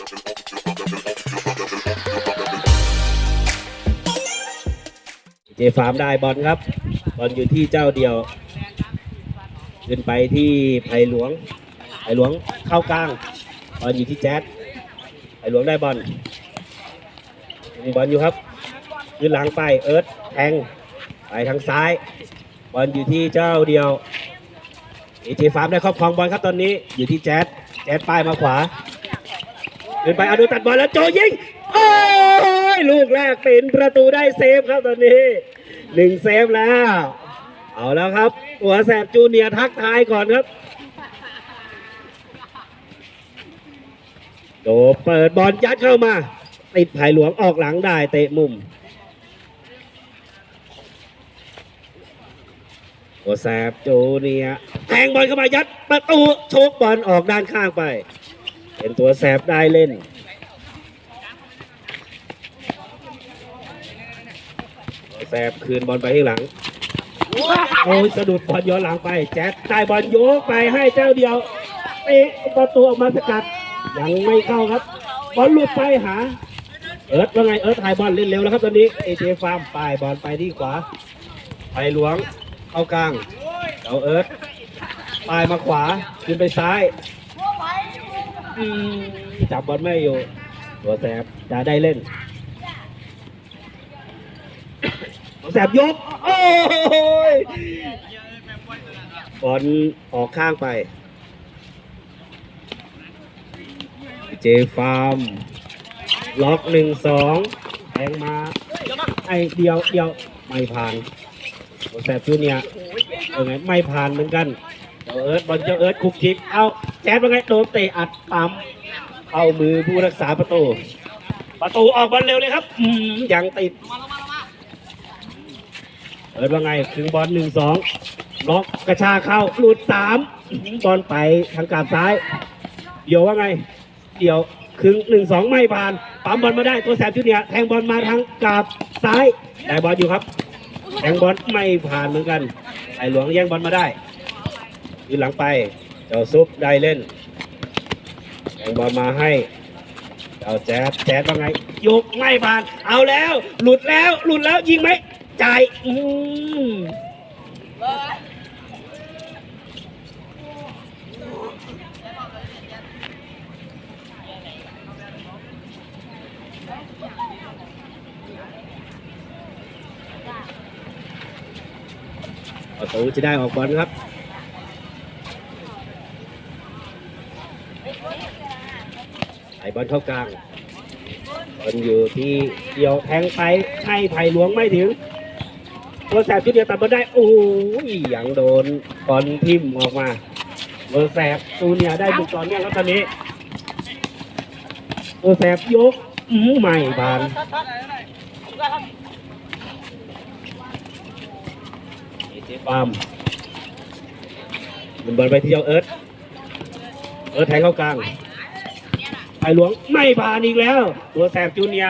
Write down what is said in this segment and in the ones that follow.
เจฟาร์มได้บอลครับ บอลอยู่ที่เจ้าเดียว ขึ้นไปที่ไผ่หลวง ไผ่หลวงเข้ากลาง บอลอยู่ที่แจ๊ดไผ่หลวงได้บอลมีบอลอยู่ครับขึ้นหลังไปเอิร์ธแทงไปทางซ้าย บอลอยู่ที่เจ้าเดียวเอเจฟาร์มได้ครอบครองบอลครับตอนนี้อยู่ที่แจ๊ดแจ๊ดป้ายมาขวา ขึ้นไปอาดูตัดบอลแล้วโจยิง โอ้ยลูกแรกเป็นประตูได้เซฟครับตอนนี้หนึ่งเซฟแล้ว เอาแล้วครับ หัวแสบจูเนียทักทายก่อนครับโดเปิดบอลยัดเข้ามาติดไผ่หลวงออกหลังได้เตะมุมหัวแสบจูเนียแทงบอลเข้ามายัดประตูโชกบอลออกด้านข้างไป เป็นตัวแสบได้เล่น แสบคืนบอลไปข้างหลัง โอ้ยสะดุดบอลย้อนหลังไป แจ๊ดได้บอลโยกไปให้เจ้าเดียวเตะประตูออกมาสกัด ยังไม่เข้าครับ บอลหลุดไปหา เอิร์ธว่าไง เอิร์ธถ่ายบอลเล่นเร็วแล้วครับตอนนี้ เอเจฟาร์มป้ายบอลไปที่ขวา ไปหลวง เข้ากลาง เอาเอิร์ธป้ายมาขวาขึ้นไปซ้าย จับบอลไม่อยู่ ตัวแสบจะได้เล่น ตัวแสบยก โอ้ยบอลออกข้างไป เจฟาร์ม ล็อกหนึ่งสองแทงมา ไอเดียวเดียวไม่ผ่านตัวแสบจูเนียร์ยังไงไม่ผ่านเหมือนกันเอิร์ธบอลเจ้าเอิร์ธคุกคิก เอา แจ๊ดว่าไงโดนเตะอัดปั๊มเข้ามือผู้รักษาประตู ประตูออกบอลเร็วเลยครับอืมยังติดเอิร์ธว่าไงถึงบอลหนึ่งสองล็อกกระชากเข้าหลุดสามบอลไปทางกาบซ้าย เดี๋ยวว่าไง เดี๋ยวครึ่งหนึ่งสองไม่ผ่านปั๊มบอลมาได้ตัวแสบชุดเนียแทงบอลมาทางกาบซ้ายได้บอลอยู่ครับ แทงบอลไม่ผ่านเหมือนกันไอหลวงแย่งบอลมาได้ยืนหลังไป เจ้าซุปได้เล่นแทงบอลมาให้เจ้าแจ๊ดแจ๊ดว่าไงยกไม่ผ่าน เอาแล้ว หลุดแล้วหลุดแล้วยิงไหมจ่ายอืมประตูจะได้ออกบอลครับ ไอบอลเข้ากลางบอลอยู่ที่เดียวแทงไปให้ไผ่หลวงไม่ถึงตัวแสบชุดเดียวตัดบอลได้โอ้ยอย่างโดนบอลทิ่มออกมาเบอร์แสบตูเนียได้บุกตอเนื่องแล้วตอนนี้ตัวแสบยกอืมไม่ผ่านเอเจปามมันบอลไปที่เจ้าเอิร์ธเอิร์ธแทงเข้ากลาง ไผ่หลวงไม่ผ่านอีกแล้ว ตัวแสบจูเนีย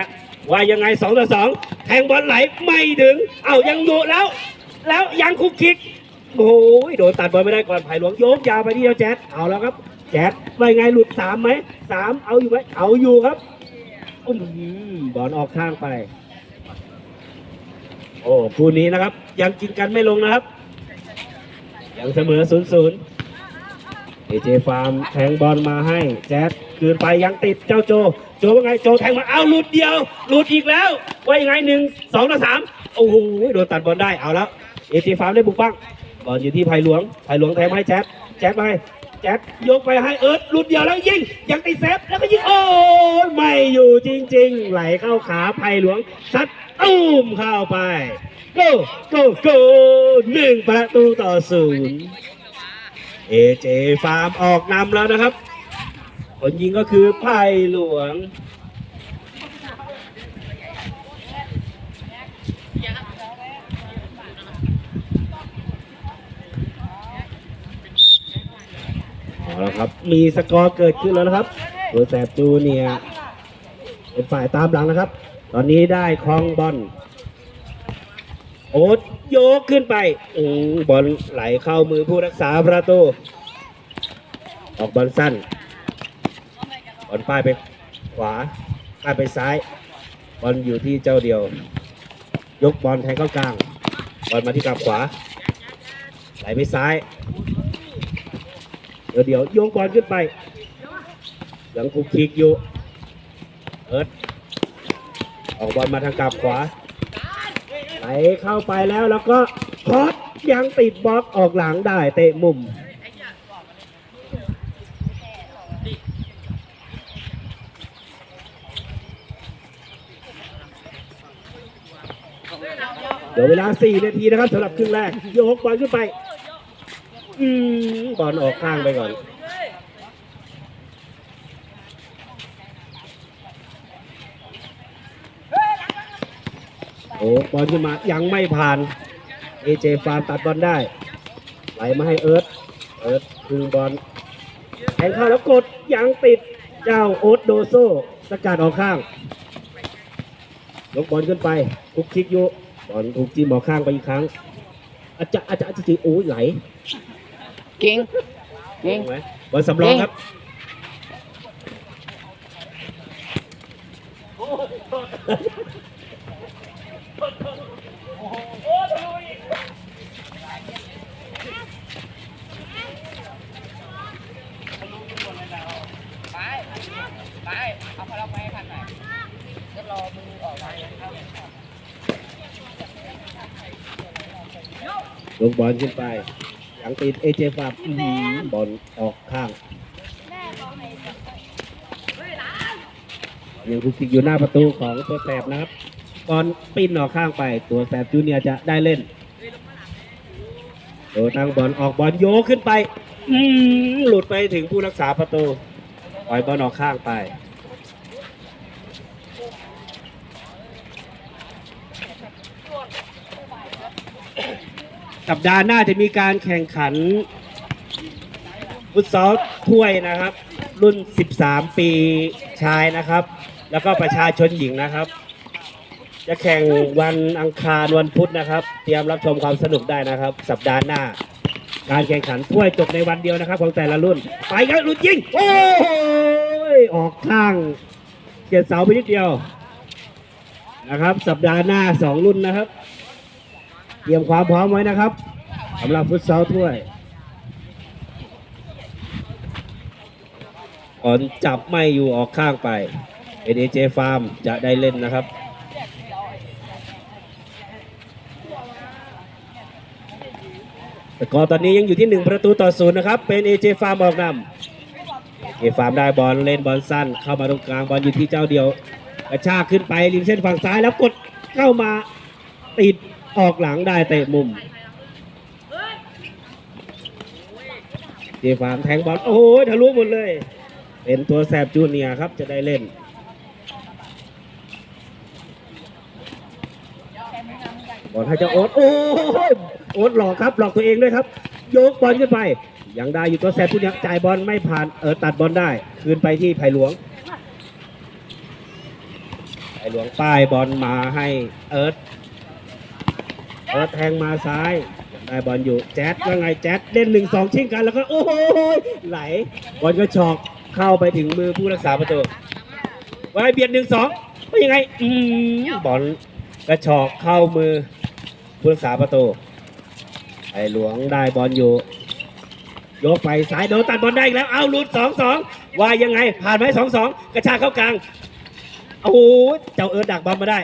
ว่ายังไงสองต่อสองแทงบอลไหลไม่ถึง เอ้ายังอยู่แล้ว แล้วยังคุกคิกโอ้ยโดนตัดบอลไม่ได้ก่อนไผ่หลวงโยกยาวไปที่เจ้าแจ๊ดเอาแล้วครับ แจ๊ดว่ายังไงหลุดสามไหมสามเอาอยู่ไหมเอาอยู่ครับอุ้มบอลออกข้างไป โอ้คู่นี้นะครับ ยังกินกันไม่ลงนะครับ ยังเสมอศูนย์ศูนย์ เอเจฟาร์มแทงบอลมาให้ แจ๊ดคืนไปยังติดเจ้าโจ โจว่าไงโจแทงมาเอาหลุดเดียวหลุดอีกแล้ว ว่ายังไงหนึ่งสองต่อสามโอ้โหโดนตัดบอลได้เอาแล้วเอเจฟาร์มได้บุกบ้างบอลอยู่ที่ไผ่หลวงไผ่หลวงแทงให้แจ๊ดแจ๊ดไปแจ๊ดยกไปให้เอิร์ธหลุดเดียวแล้วยิงยังติดเซฟแล้วก็ยิงโอ้ยไม่อยู่จริง ๆ ไหลเข้าขาไผ่หลวงซัดตุ้มเข้าไปโก้โก้โก้หนึ่งประตูต่อศูนย์ เอเจฟาร์มออกนำแล้วนะครับคนยิงก็คือไผ่หลวง เอาละครับ มีสกอร์เกิดขึ้นแล้วนะครับตัวแสบจูเนียเป็นฝ่ายตามหลังนะครับ ตอนนี้ได้ครองบอล โอ๊ตโยกขึ้นไปอืบอลไหลเข้ามือผู้รักษาประตู ออกบอลสั้น บอลป้ายไปขวาข้ามไปซ้าย บอลอยู่ที่เจ้าเดียว ยกบอลแทงเข้ากลาง บอลมาที่กลับขวา ไหลไปซ้าย เดี๋ยวเดี๋ยวโยงบอลขึ้นไป ยังคุกคิกอยู่ เอิร์ดออกบอลมาทางกลับขวา ไหลเข้าไปแล้วแล้วก็คอสยังติดบล็อกออกหลังได้เตะมุมเดี๋ยวเวลา 4 นาทีนะครับสำหรับครึ่งแรกโยกบอลขึ้นไป อืมบอลออกข้างไปก่อน โอ้บอลขึ้นมายังไม่ผ่านเอเจฟาร์มตัดบอลได้ไหลมาให้เอิร์ธเอิร์ธคืนบอลแทงเข้าแล้วกดยังติดเจ้าโอ๊ตโดโซสกัดออกข้างยกบอลขึ้นไปคุกคิกอยู่บอลถูกจิ้มออกข้างไปอีกครั้งอาจจะอาจจะอาจจะจีโอ้ยไหล เก่งเก่งถูกไหมบอลสำรองครับ ไปไปเอาพลังไปให้ทันหน่อยจะรอมือออกมา ลงบอลขึ้นไปหลังติดเอเจฟาร์มอื้อหือบอลออกข้างยังคุกคิกอยู่หน้าประตูของตัวแสบนะครับบอลปิ้นออกข้างไป ตัวแสบจูเนียร์จะได้เล่นโดตั้งบอลออกบอลโยกขึ้นไปอืมหลุดไปถึงผู้รักษาประตูปล่อยบอลออกข้างไป สัปดาห์หน้าจะมีการแข่งขันฟุตซอลถ้วยนะครับ รุ่น 13 ปีชายนะครับ แล้วก็ประชาชนหญิงนะครับ จะแข่งวันอังคารวันพุธนะครับ เตรียมรับชมความสนุกได้นะครับ สัปดาห์หน้า การแข่งขันถ้วยจบในวันเดียวนะครับ ของแต่ละรุ่น ไปครับรุ่นยิงโอ้ยออกข้างเกียรเสาไปนิดเดียวนะครับ สัปดาห์หน้าสองรุ่นนะครับ เตรียมความพร้อมไว้นะครับสำหรับฟุตซอลถ้วยก่อนจับไม่อยู่ออกข้างไปเอเจฟาร์มจะได้เล่นนะครับแต่กอร์ตอนนี้ยังอยู่ที่ 1 ประตูต่อศูนย์นะครับ เป็นเอเจฟาร์มออกนำเอเจฟาร์มได้บอลเล่นบอลสั้น เข้ามาตรงกลางบอลอยู่ที่เจ้าเดียว กระชากขึ้นไปริมเส้นฝั่งซ้ายแล้วกดเข้ามาติด ออกหลังได้เตะมุมเจฟาร์มแทงบอลโอ้โหทะลุหมดเลย เป็นตัวแสบจูเนียครับจะได้เล่น บอลให้เจ้าโอ๊ตโอ้ยโอ๊ตหลอกครับหลอกตัวเองด้วยครับ ยกบอลขึ้นไป ยังได้อยู่ตัวแสบจูเนียจ่ายบอลไม่ผ่านเออตัดบอลได้ คืนไปที่ไผ่หลวงไผ่หลวงป้ายบอลมาให้เอิร์ธ เอิร์ธแทงมาซ้ายได้บอลอยู่แจ๊ดว่าไงแจ๊ดเล่นหนึ่งสองชิงกันแล้วก็โอ้โหไหลบอลก็ชอกเข้าไปถึงมือผู้รักษาประตูไว้เบียดหนึ่งสองว่ายังไงอืมบอลกระชอกเข้ามือผู้รักษาประตูไอ้หลวงได้บอลอยู่ยกไปสายโดนตัดบอลได้อีกแล้ว เอาลุดสองสองว่ายังไง ผ่านไหมสองสองกระชากเข้ากลาง โอ้โห เจ้าเอิร์ธดักบอลมาได้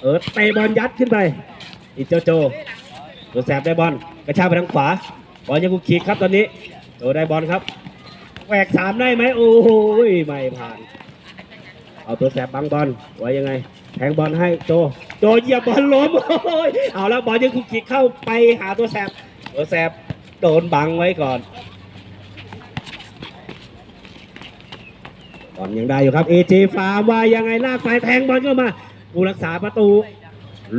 เอิร์ธเตะบอลยัดขึ้นไป อีกเจ้าโจตัวแสบได้บอลกระชากไปทางขวาบอลยังกุกขีกครับตอนนี้โจได้บอลครับแหวกสามได้ไหมโอ้โหไม่ผ่าน เอาตัวแสบบังบอลไว้ยังไงแทงบอลให้โจโจเหยียบบอลล้มโอ้ยเอาแล้วบอลยังคุกคิกเข้าไปหาตัวแสบตัวแสบโดนบังไว้ก่อนบอลยังได้อยู่ครับเอเจฟามว่ายังไงลากไปแทงบอลเข้ามาผู้รักษาประตู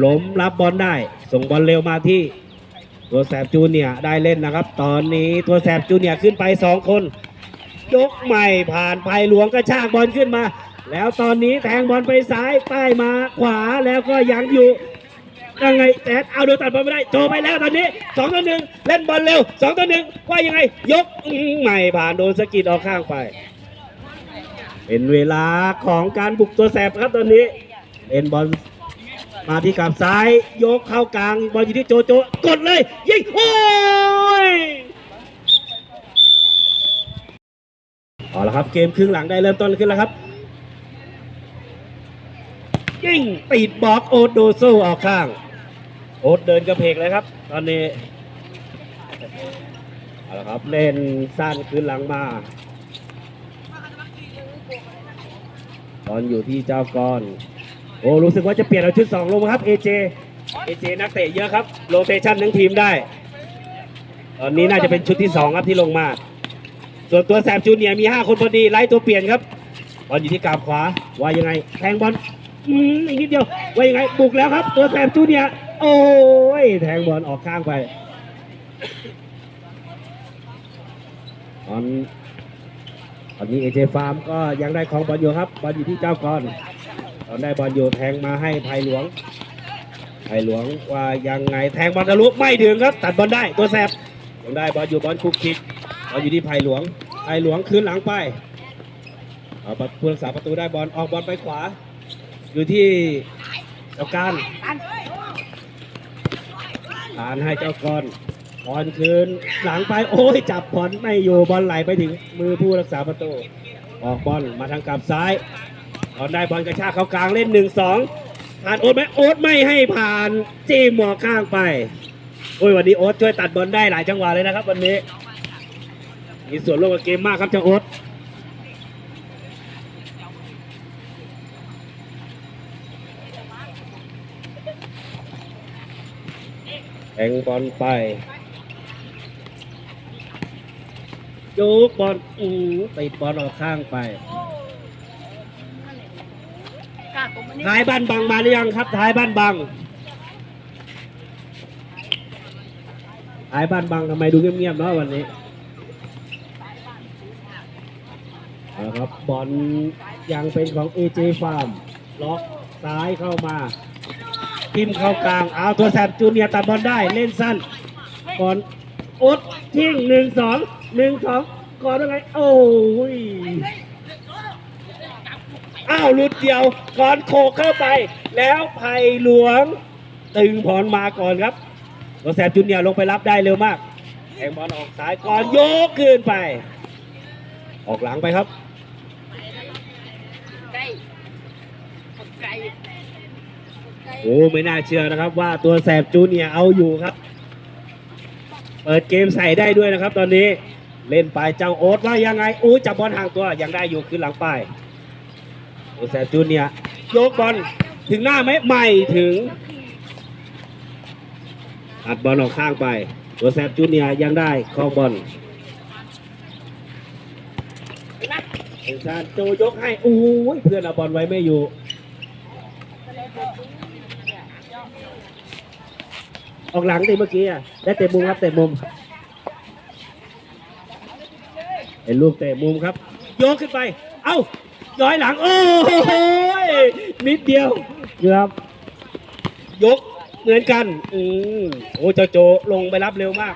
ล้มรับบอลได้ ส่งบอลเร็วมาที่ตัวแสบจูเนียได้เล่นนะครับ ตอนนี้ตัวแสบจูเนียขึ้นไปสองคนยกใหม่ผ่านไปหลวงกระชากบอลขึ้นมา แล้วตอนนี้แทงบอลไปซ้ายป้ายมาขวาแล้วก็ยังอยู่ยังไงแอดเอาโดนตัดบอลไม่ได้โจไปแล้วตอนนี้สองต่อหนึ่งเล่นบอลเร็วสองต่อหนึ่งว่ายังไง ยกใหม่ผ่านโดนสกิดออกข้างไป เป็นเวลาของการบุกตัวแสบครับตอนนี้เล่นบอล มาที่กับซ้ายยกเข้ากลางบอลอยู่ที่โจโจกดเลยยิงโอ้ยเอาละครับเกมครึ่งหลังได้เริ่มต้นขึ้นแล้วครับยิงติดบล็อกโอตโดโซออกข้าง โอ๊ตเดินกระเพกเลยครับ ตอนนี้เอาละครับเล่นสั้นขึ้นหลังมาตอนอยู่ที่เจ้ากร โอ้รู้สึกว่าจะเปลี่ยนเอาชุดสองลงมาครับเอเจเอเจนักเตะเยอะครับโรเตชันทั้งทีมได้ ตอนนี้น่าจะเป็นชุดที่สองครับที่ลงมา ส่วนตัวแสบจูเนียร์มี5คนพอดีไล่ตัวเปลี่ยนครับบอลอยู่ที่กาบขวาว่ายังไงแทงบอลอืมอีกนิดเดียวว่ายังไงบุกแล้วครับ ตัวแสบจูเนียโอ้ยแทงบอลออกข้างไปตอนตอนนี้เอเจฟาร์มก็ยังได้ของบอลอยู่ครับบอลอยู่ที่เจ้ากร ตอนได้บอลอยู่แทงมาให้ไพหลวงไพหลวงว่ายังไงแทงบอลทะลุไม่ถึงครับ ตัดบอลได้ตัวแสบยังได้บอลอยู่บอลคุกคิกเราอยู่ที่ไผ่หลวงไผ่หลวงคืนหลังไปเอาผู้รักษาประตูได้บอลออกบอลไปขวา อยู่ที่เจ้าการผ่านให้เจ้ากรบอลคืนหลังไปโอ้ยจับบอลไม่อยู่บอลไหลไปถึงมือผู้รักษาประตูออกบอลมาทางกลับซ้าย ตอนได้บอลกระชากเขากลางเล่นหนึ่งสองผ่านโอ๊ตไหมโอ๊ตไม่ให้ผ่านจี้หมวกข้างไปโอ้ยวันนี้โอ๊ตช่วยตัดบอลได้หลายจังหวะเลยนะครับ วันนี้ มีส่วนร่วมกับเกมมากครับเจ้าโอ๊ตแทงบอลไปโยกบอลอือติดบอลออกข้างไป กล้าตรงนี้ ท้ายบ้านบังมาหรือยังครับ ท้ายบ้านบังท้ายบ้านบังทำไมดูเงียบๆเนาะวันนี้เอาละครับบอลยังเป็นของ AJ Farm ล็อกซ้ายเข้ามาทิมเข้ากลางเอาตัวแสบจูเนียตัดบอลได้เล่นสั้นบอลอดทิ้งหนึ่งสองหนึ่งสองก่อนยังไงโอ้ย อ้าวหลุดเดียวก่อนโขกเข้าไป แล้วไผ่หลวง ตึงพรมาก่อนครับตัวแสบจูเนียร์ลงไปรับได้เร็วมากแทงบอลออกซ้ายก่อนโยกขึ้นไป ออกหลังไปครับใกลไกลโอ้ไม่น่าเชื่อนะครับ ว่าตัวแสบจูเนียเอาอยู่ครับ เปิดเกมใส่ได้ด้วยนะครับ ตอนนี้เล่นไปเจ้าโอ๊ตว่ายังไงอู้จับบอลห่างตัวยังได้อยู่ขึ้นหลังไป ตัวแสบจูเนียโยกบอลถึงหน้าไหมไม่ถึง อัดบอลออกข้างไปตัวแสบจูเนียยังได้ครอบอลเอ็นซานโจยกให้โอ้ยเพื่อนเอาบอลไว้ไม่อยู่ออกหลังดิเมื่อกี้อะได้เตะมุมครับเตะมุมเป็นลูกเตะมุมครับ โยกขึ้นไป เอ้า ย้อยหลัง โอ้โหนิดเดียวเกือบยกเหมือนกัน อืมโอ้เจ้าโจลงไปรับเร็วมาก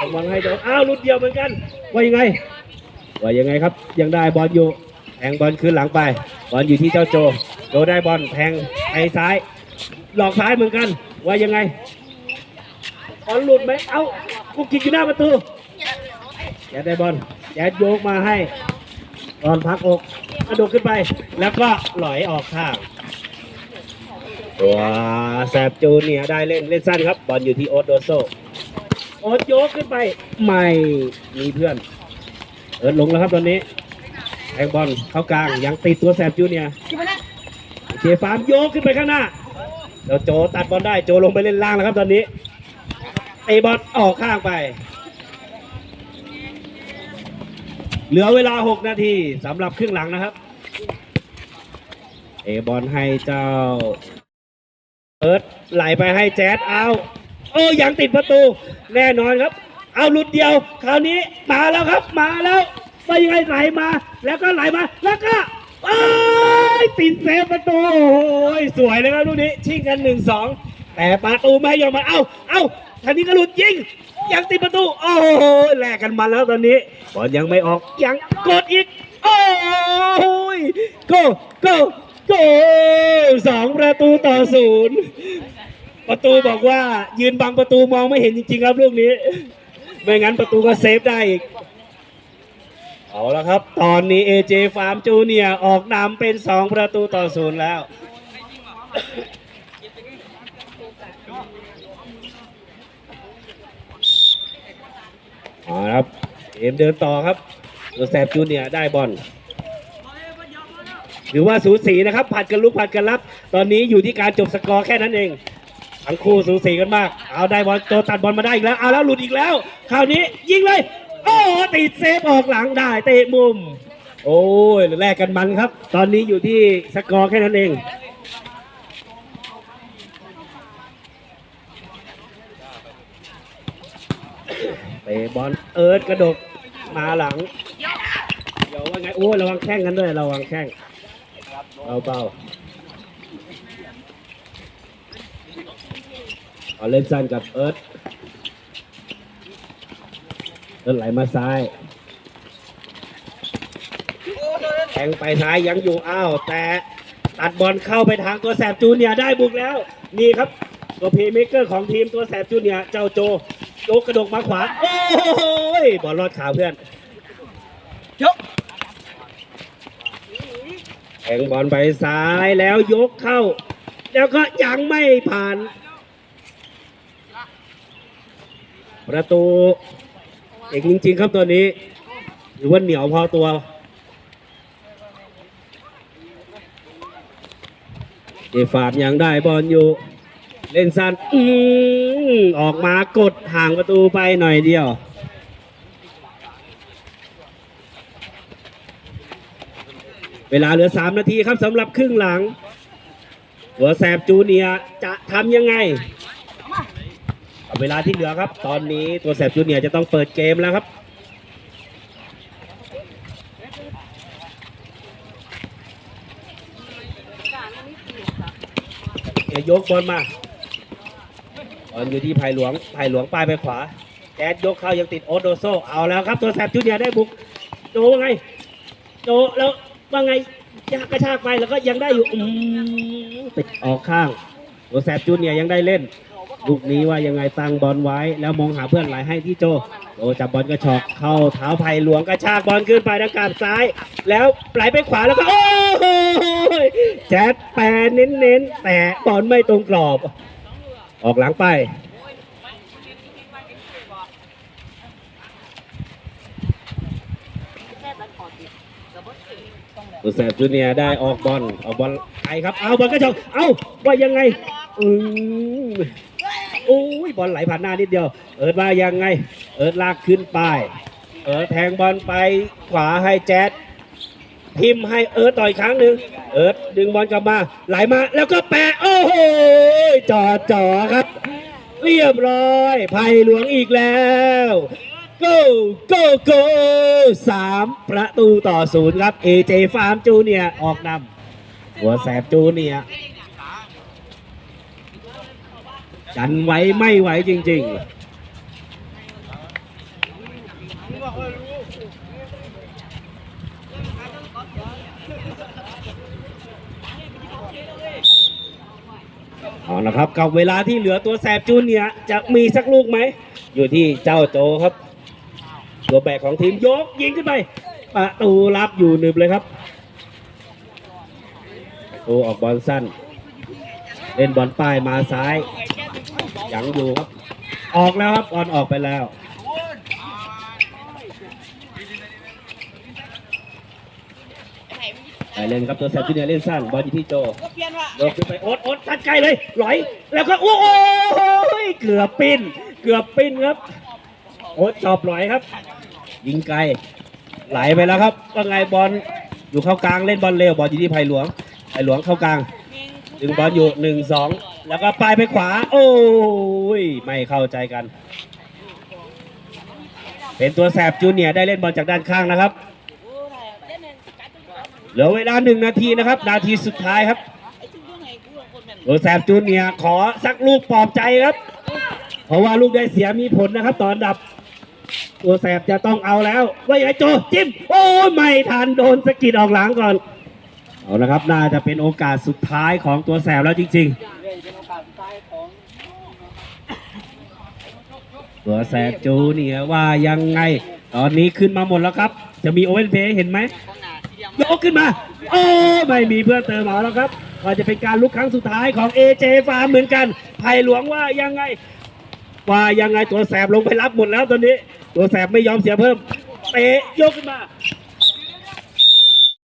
ระวังให้โดนอ้าวลุดเดียวเหมือนกัน ว่ายังไง ว่ายังไงครับ ยังได้บอลอยู่แทงบอลคืนหลังไป บอลอยู่ที่เจ้าโจ โจได้บอลแทงไปซ้าย หลอกซ้ายเหมือนกัน ว่ายังไงบอลหลุดไหมเอ้ากูกินอยู่หน้าประตูแยดได้บอลแยดโยกมาให้ ตอนพักอก กระโดดขึ้นไป แล้วก็หลอยออกข้างตัวแซบจูเนียได้เล่นเล่นสั้นครับ บอลอยู่ที่โอ๊ตโดโซโอ๊ตโยกขึ้นไปไม่มีเพื่อน เอิร์ดลงแล้วครับตอนนี้แทงบอลเข้ากลางยังติดตัวแซบจูเนียเจฟามโยกขึ้นไปข้างหน้าแล้วโจตัดบอลได้โจลงไปเล่นล่างแล้วครับตอนนี้ไอบอลออกข้างไป เหลือเวลา 6 นาทีสำหรับครึ่งหลังนะครับ เอบอลให้เจ้าเอิร์ดไหลไปให้แจ๊ดเอาโอ้ยังติดประตูแน่นอนครับ เอาหลุดเดียว คราวนี้มาแล้วครับ มาแล้วไปยังไงไหลมา แล้วก็ไหลมาแล้วก็โอ้ยติดเซฟประตูโอ้ยสวยเลยครับลูกนี้ชิงกันหนึ่งสองแต่ประตูไม่ยอมมาเอ้าเอ้า ทันนี้ก็หลุดยิงยังติดประตู โอ้โหแลกกันมาแล้วตอนนี้บอลยังไม่ออกยังกดอีก โอ้ยโกโกโกสองประตูต่อศูนย์ประตูบอกว่ายืนบังประตูมองไม่เห็นจริงๆครับลูกนี้ ไม่งั้นประตูก็เซฟได้อีก เอาละครับ ตอนนี้ AJ Farm Junior ออกนำเป็น 2 ประตูต่อศูนย์แล้ว เอาละครับเกมเดินต่อครับตัวแสบจูเนียได้บอลหรือว่าสูสีนะครับผัดกันลุกผัดกันรับ ตอนนี้อยู่ที่การจบสกอร์แค่นั้นเองทั้งคู่สูสีกันมาก เอาได้บอลตัวตัดบอลมาได้อีกแล้ว เอาแล้วหลุดอีกแล้ว คราวนี้ยิงเลย โอ้ติดเซฟออกหลังได้เตะมุม โอ้ยแลกกันมันครับ ตอนนี้อยู่ที่สกอร์แค่นั้นเอง เตะ บอลเอิร์ธกระดกมาหลังเดี๋ยวว่าไงโอ้ยระวังแข้งกันด้วยระวังแข้งเบาๆเอาเล่นสั้นกับเอิร์ธเอิร์ธไหลมาซ้ายแทงไปซ้ายยังอยู่อ้าวแต่ตัดบอลเข้าไปทางตัวแสบจูเนียได้บุกแล้ว นี่ครับตัวเพย์เมเกอร์ของทีมตัวแสบจูเนียเจ้าโจโจกระดกมาขวาโอ้ ยบอลรอดขาเพื่อนยกแทงบอลไปซ้ายแล้วยกเข้า แล้วก็ยังไม่ผ่าน ประตูเอกจริง ๆ ครับตัวนี้หรือว่าเหนียวพอตัวเจฟาบยังได้บอลอยู่ เล่นสั้นอืออกมากดห่างประตูไปหน่อยเดียว เวลาเหลือ 3 นาทีครับสำหรับครึ่งหลัง หัวแสบจูเนียจะทำยังไง เวลาที่เหลือครับ ตอนนี้ตัวแสบจูเนียจะต้องเปิดเกมแล้วครับยกบอลมา บอลอยู่ที่ไผ่หลวงไผ่หลวงปลายไปขวาแจ๊ดยกเข้ายังติดโอโดโซเอาแล้วครับตัวแสบจูเนียได้บุกโจว่าไงโจแล้วว่าไงยากกระชากไปแล้วก็ยังได้อยู่อืติดออกข้างตัวแสบจูเนียยังได้เล่นลูกนี้ว่ายังไงตั้งบอลไว้แล้วมองหาเพื่อนไหลให้ที่โจโจจับบอลกระชอกเข้าเท้าไผ่หลวงกระชากบอลขึ้นไปทางกาบซ้าย แล้วไหลไปขวาแล้วก็โอ้โหแจ๊ดแปรเน้นๆแต่บอลไม่ตรงกรอบ ออกหลังไปตัวแสบจูเนียได้ออกบอลออกบอลใครครับ เอาบอลกระชอกเอาว่ายังไงอืมโอ้ยบอลไหลผ่านหน้านิดเดียว เอิร์ดว่ายังไง เอิร์ดลากขึ้นไป เอิร์ดแทงบอลไปขวาให้แจ๊ดพิมพ์ให้เอิร์ดต่อยครั้งหนึ่งเอิร์ดดึงบอลกลับมา ไหลมาแล้วก็แปะ โอ้โห จ่อจ่อครับ เรียบร้อยไผ่หลวงอีกแล้ว go go go สามประตูต่อศูนย์ครับ AJ Farm Junior ออกนำหัวแสบจูเนียร์จันไว้ไม่ไหวจริง ๆานะครับกับเวลาที่เหลือตัวแสบจูเนียจะมีสักลูกไหม อยู่ที่เจ้าโจครับ ตัวแบกของทีมยกยิงขึ้นไปประตูรับอยู่หนึบเลยครับประตูออกบอลสั้น เล่นบอลป้ายมาซ้ายยังอยู่ครับ ออกแล้วครับบอลออกไปแล้ว ไปเล่นครับตัวแซมจูเนียร์เล่นสั้นบอลอยู่ที่โจก็เปลี่ยนว่ะยกขึ้นไปโอ๊ตโอ๊ตตัดไกลเลยหลอยแล้วก็โอ้โหเกือบปิ้น เกือบปิ้นครับโอ๊ตจอบหลอยครับ ยิงไกลไหลไปแล้วครับว่าไงบอลอยู่เข้ากลางเล่นบอลเร็วบอลอยู่ที่ไผ่หลวงไผ่หลวงเข้ากลางดึงบอลอยู่หนึ่งสองแล้วก็ปลายไปขวา โอ้ยไม่เข้าใจกัน เป็นตัวแสบจูเนียร์ได้เล่นบอลจากด้านข้างนะครับ เหลือเวลาหนึ่งนาทีนะครับ นาทีสุดท้ายครับตัวแสบจูเนียขอสักลูกปลอบใจครับ เพราะว่าลูกได้เสียมีผลนะครับ ตอนดับตัวแสบจะต้องเอาแล้วว่าอย่างไรโจจิ้มโอ้ไม่ทันโดนสกิดออกหลังก่อนเอาละครับน่าจะเป็นโอกาสสุดท้ายของตัวแสบแล้วจริงๆตัวแสบจูเนียว่ายังไง ตอนนี้ขึ้นมาหมดแล้วครับ จะมีโอเว่นเพย์เห็นไหม ยกขึ้นมา โอ้ไม่มีเพื่อนเติมเอาแล้วครับก็จะเป็นการลุกครั้งสุดท้ายของ AJ ฟาร์มเหมือนกันไผ่หลวงว่ายังไง ว่ายังไงตัวแสบลงไปรับหมดแล้วตอนนี้ ตัวแสบไม่ยอมเสียเพิ่มเตะยกขึ้นมา